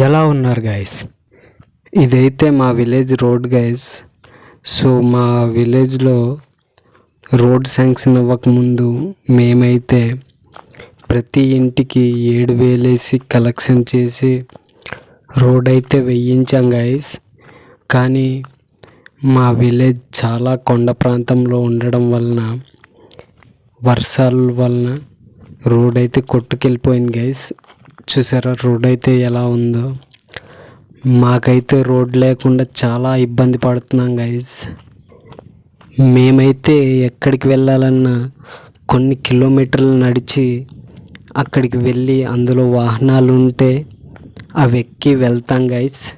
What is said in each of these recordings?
ఎలా ఉన్నారు గైస్ ఇదైతే మా విలేజ్ రోడ్ గైస్ సో మా విలేజ్లో రోడ్ శాంక్షన్ అవ్వకముందు మేమైతే ప్రతి ఇంటికి ఏడు వేలేసి కలెక్షన్ చేసి రోడ్ అయితే వేయించాం గైస్ కానీ మా విలేజ్ చాలా కొండ ప్రాంతంలో ఉండడం వలన వర్షాల వలన రోడ్ అయితే కొట్టుకెళ్ళిపోయింది గైస్ చూసారా? రోడ్ అయితే ఎలా ఉందో. మాకైతే రోడ్ లేకుండా చాలా ఇబ్బంది పడుతున్నాం గైస్. మేమైతే ఎక్కడికి వెళ్ళాలన్నా కొన్ని కిలోమీటర్లు నడిచి అక్కడికి వెళ్ళి అందులో వాహనాలు ఉంటే అవి ఎక్కి వెళ్తాం గైస్.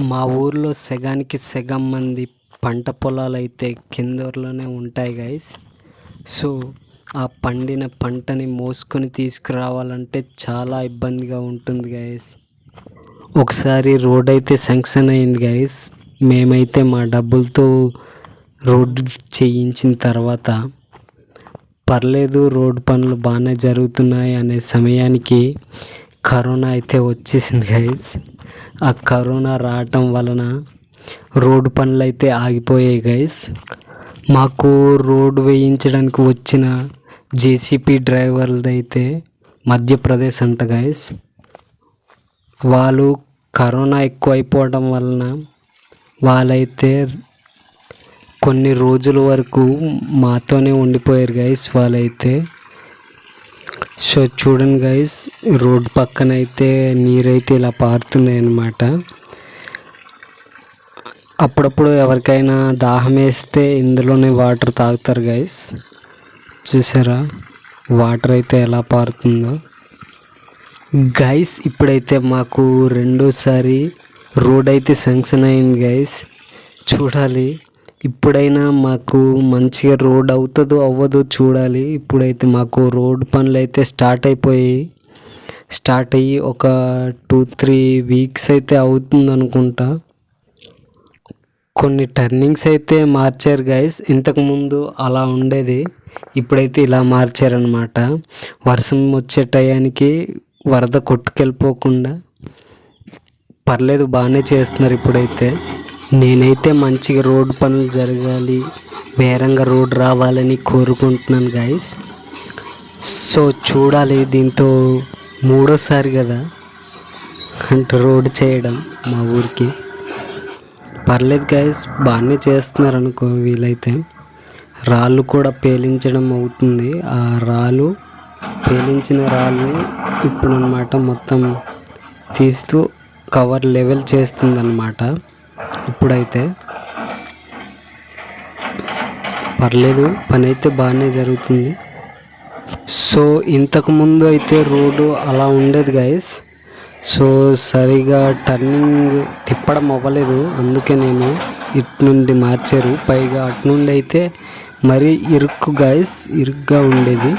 మా ఊర్లో సగానికి సగం మంది పంట పొలాలు అయితే కిందూరులోనే ఉంటాయి గైస్. సో ఆ పండిన పంటని మోసుకొని తీసుకురావాలంటే చాలా ఇబ్బందిగా ఉంటుంది గాయస్ ఒకసారి రోడ్ అయితే శాంక్షన్ అయింది గాయస్ మేమైతే మా డబ్బులతో రోడ్ చేయించిన తర్వాత పర్లేదు రోడ్ పనులు బాగానే జరుగుతున్నాయి అనే సమయానికి కరోనా అయితే వచ్చేసింది గైస్ ఆ కరోనా రావటం వలన రోడ్డు పనులు అయితే ఆగిపోయాయి గైస్ మాకు రోడ్డు వేయించడానికి వచ్చిన జేసీపీ డ్రైవర్లదైతే అయితే మధ్యప్రదేశ్ అంట గైస్ వాళ్ళు కరోనా ఎక్కువ అయిపోవడం వలన వాళ్ళైతే కొన్ని రోజుల వరకు మాతోనే ఉండిపోయారు గైస్ వాళ్ళైతే. సో చూడండి గైస్ రోడ్ పక్కన అయితే నీరైతే ఇలా పారుతున్నాయి అన్నమాట అప్పుడప్పుడు ఎవరికైనా దాహం వేస్తే ఇందులోనే వాటర్ తాగుతారు గైస్ చూసారా? వాటర్ అయితే ఎలా పారుతుందో. గైస్ ఇప్పుడైతే మాకు రెండోసారి రోడ్ అయితే శాంక్షన్ అయింది గైస్ చూడాలి. ఇప్పుడైనా మాకు మంచిగా రోడ్ అవుతుందో అవ్వదో చూడాలి. ఇప్పుడైతే మాకు రోడ్ పనులు అయితే స్టార్ట్ అయిపోయాయి. స్టార్ట్ అయ్యి ఒక టూ త్రీ వీక్స్ అయితే అవుతుంది అనుకుంటా. కొన్ని టర్నింగ్స్ అయితే మార్చారు గైస్ ఇంతకుముందు అలా ఉండేది. ఇప్పుడైతే ఇలా మార్చారనమాట వర్షం వచ్చే టయానికి వరద కొట్టుకెళ్ళిపోకుండా పర్లేదు బాగానే చేస్తున్నారు ఇప్పుడైతే. నేనైతే మంచిగా రోడ్ పనులు జరగాలి వేరంగా రోడ్ రావాలని కోరుకుంటున్నాను గైస్ సో చూడాలి దీంతో మూడోసారి కదా అంటే రోడ్ చేయడం మా ఊరికి. పర్లేదు గాయస్ బాగానే చేస్తున్నారు అనుకో వీలైతే. రాళ్ళు కూడా పేలించడం అవుతుంది. ఆ రాళ్ళు పేలించిన రాళ్ళని ఇప్పుడు అనమాట మొత్తం తీస్తూ కవర్ లెవెల్ చేస్తుందన్నమాట. ఇప్పుడైతే పర్లేదు పని అయితే బాగానే జరుగుతుంది. సో ఇంతకుముందు అయితే రోడ్డు అలా ఉండేది గైస్ సో సరిగా టర్నింగ్ తిప్పడం అవ్వలేదు. అందుకే నేను ఇటు నుండి మార్చారు. పైగా అటు నుండి అయితే మరీ ఇరుక్కు గాయస్ ఇరుగ్గా ఉండేది.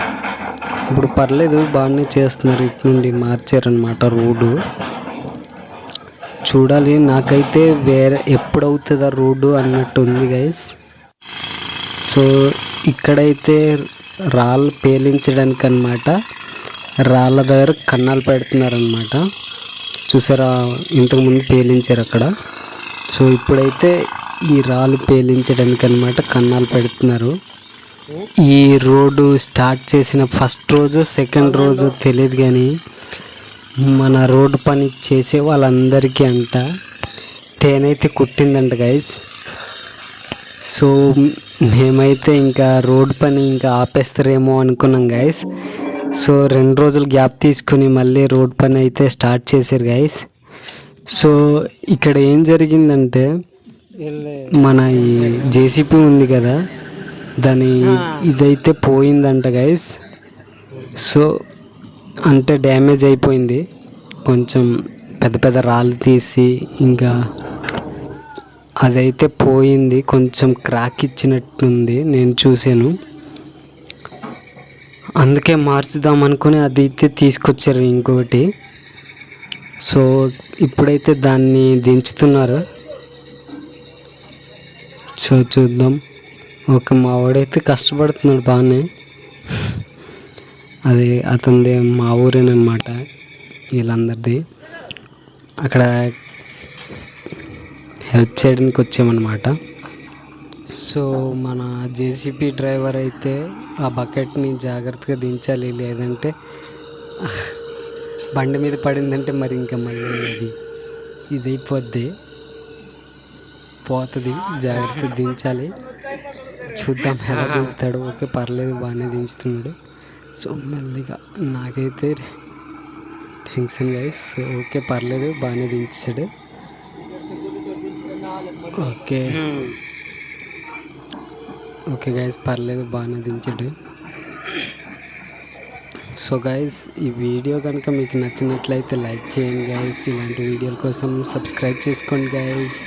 ఇప్పుడు పర్లేదు బాగానే చేస్తున్నారు. ఇటు నుండి మార్చారనమాట రోడ్డు చూడాలి నాకైతే వేరే ఎప్పుడవుతుందా రోడ్డు అన్నట్టు ఉంది గైస్ సో ఇక్కడైతే రాళ్ళు పేలించడానికి అనమాట రాళ్ళ దగ్గర కన్నాలు పెడుతున్నారనమాట చూసారా ఇంతకుముందు పేలించారు అక్కడ. సో ఇప్పుడైతే ఈ రాళ్ళు పేలించడానికి అనమాట కన్నాలు పెడుతున్నారు. ఈ రోడ్డు స్టార్ట్ చేసిన ఫస్ట్ రోజు సెకండ్ రోజు తెలియదు కానీ మన రోడ్డు పని చేసే వాళ్ళందరికీ అంట. తేనైతే కుట్టిందంట గైస్ సో మేమైతే ఇంకా రోడ్ పని ఇంకా ఆపేస్తారేమో అనుకున్నాం గైస్ సో రెండు రోజులు గ్యాప్ తీసుకుని మళ్ళీ రోడ్ పని అయితే స్టార్ట్ చేశారు గైస్ సో ఇక్కడ ఏం జరిగిందంటే మన ఈ జేసీపీ ఉంది కదా దాని ఇదైతే పోయిందంట గైస్ సో అంటే డ్యామేజ్ అయిపోయింది. కొంచెం పెద్ద పెద్ద రాళ్ళు తీసి ఇంకా అదైతే పోయింది. కొంచెం క్రాక్ ఇచ్చినట్టుంది నేను చూశాను. అందుకే మార్చుదాం అనుకుని అది అయితే తీసుకొచ్చారు ఇంకొకటి. సో ఇప్పుడైతే దాన్ని దించుతున్నారు. సో చూద్దాం. ఒక మా వాడైతే కష్టపడుతున్నాడు బాగానే అది అతనిది మా ఊరేనమాట వీళ్ళందరిది. అక్కడ హెల్ప్ చేయడానికి వచ్చామన్నమాట. సో మన జేసీపీ డ్రైవర్ అయితే ఆ బకెట్ని జాగ్రత్తగా దించాలి లేదంటే బండి మీద పడిందంటే మరి ఇంకా మళ్ళీ ఇది. ఇది అయిపోద్ది పోతుంది జాగ్రత్త దించాలి. చూద్దాం ఎలా దించుతాడు. ఓకే పర్లేదు బాగానే దించుతున్నాడు. సో మెల్లిగా నాకైతే టెన్షన్ గైస్ సో ఓకే పర్లేదు బాగానే దించాడు. ఓకే. ఓకే గైస్ పర్లేదు బాగానే దించాడు. సో గైస్ ఈ వీడియో కనుక మీకు నచ్చినట్లయితే లైక్ చేయండి గైస్ ఇలాంటి వీడియోల కోసం సబ్స్క్రైబ్ చేసుకోండి గైస్